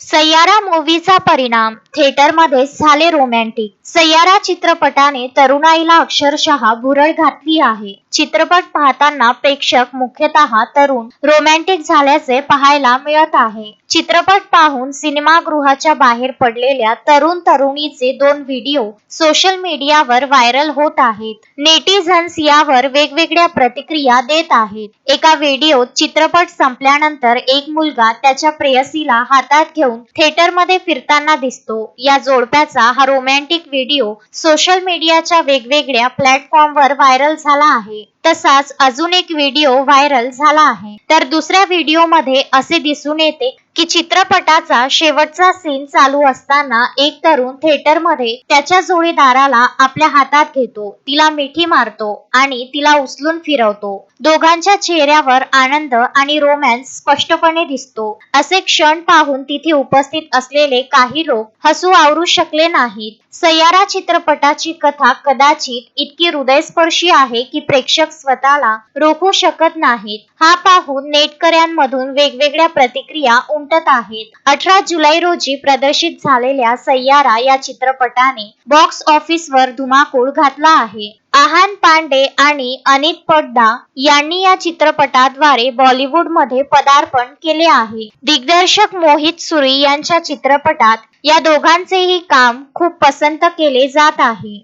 सय्यारा मूवीचा परिणाम थिएटरमध्ये झाले रोमॅन्टिक सय्यारा चित्रपटाने तरुणाईला अक्षरशः भुरळ घातली आहे. चित्रपट पाहताना प्रेक्षक मुख्यतः तरुण रोमॅन्टिक झाल्याचे पाहायला मिळत आहे. चित्रपट पाहून सिनेमागृहाच्या बाहेर पडलेल्या तरुण तरुणीचे दोन व्हिडिओ सोशल मीडियावर व्हायरल होत आहेत. नेटिझन्स यावर वेगवेगळ्या प्रतिक्रिया देत आहेत. एका व्हिडिओत चित्रपट संपल्यानंतर एक मुलगा त्याच्या प्रेयसीला हातात घेऊन थिएटरमध्ये फिरताना दिसतो. या जोडप्याचा हा रोमॅन्टिक व्हिडिओ सोशल मीडियाच्या वेगवेगळ्या प्लॅटफॉर्मवर व्हायरल झाला आहे. तसाच अजून एक व्हिडिओ व्हायरल झाला आहे. तर दुसऱ्या व्हिडिओमध्ये असे दिसून येते की चित्रपटाचा शेवटचा सीन चालू असताना एक तरुण थिएटरमध्ये त्याच्या जोडीदाराला आपल्या हातात घेतो. तिला मिठी मारतो आणि तिला उचलून फिरवतो. दोघांच्या चेहऱ्यावर आनंद आणि रोमॅन्स स्पष्टपणे दिसतो. असे क्षण पाहून तिथे उपस्थित असलेले काही लोक हसू आवरू शकले नाहीत. सय्यारा चित्रपटाची कथा कदाचित इतकी हृदयस्पर्शी आहे की प्रेक्षक स्वतःला रोखू शकत नाहीत. हा पाहून नेटकऱ्यांमधून वेगवेगळ्या प्रतिक्रिया उमटत आहेत. अठरा जुलै रोजी प्रदर्शित झालेल्या सय्यारा या चित्रपटाने बॉक्स ऑफिसवर धुमाकूळ घातला आहे. आहान पांडे आणि अनित पड्डा यांनी या चित्रपटाद्वारे बॉलिवूडमध्ये पदार्पण केले आहे. दिग्दर्शक मोहित सुरी यांच्या चित्रपटात या दोघांचेही काम खूप पसंत केले जात आहे.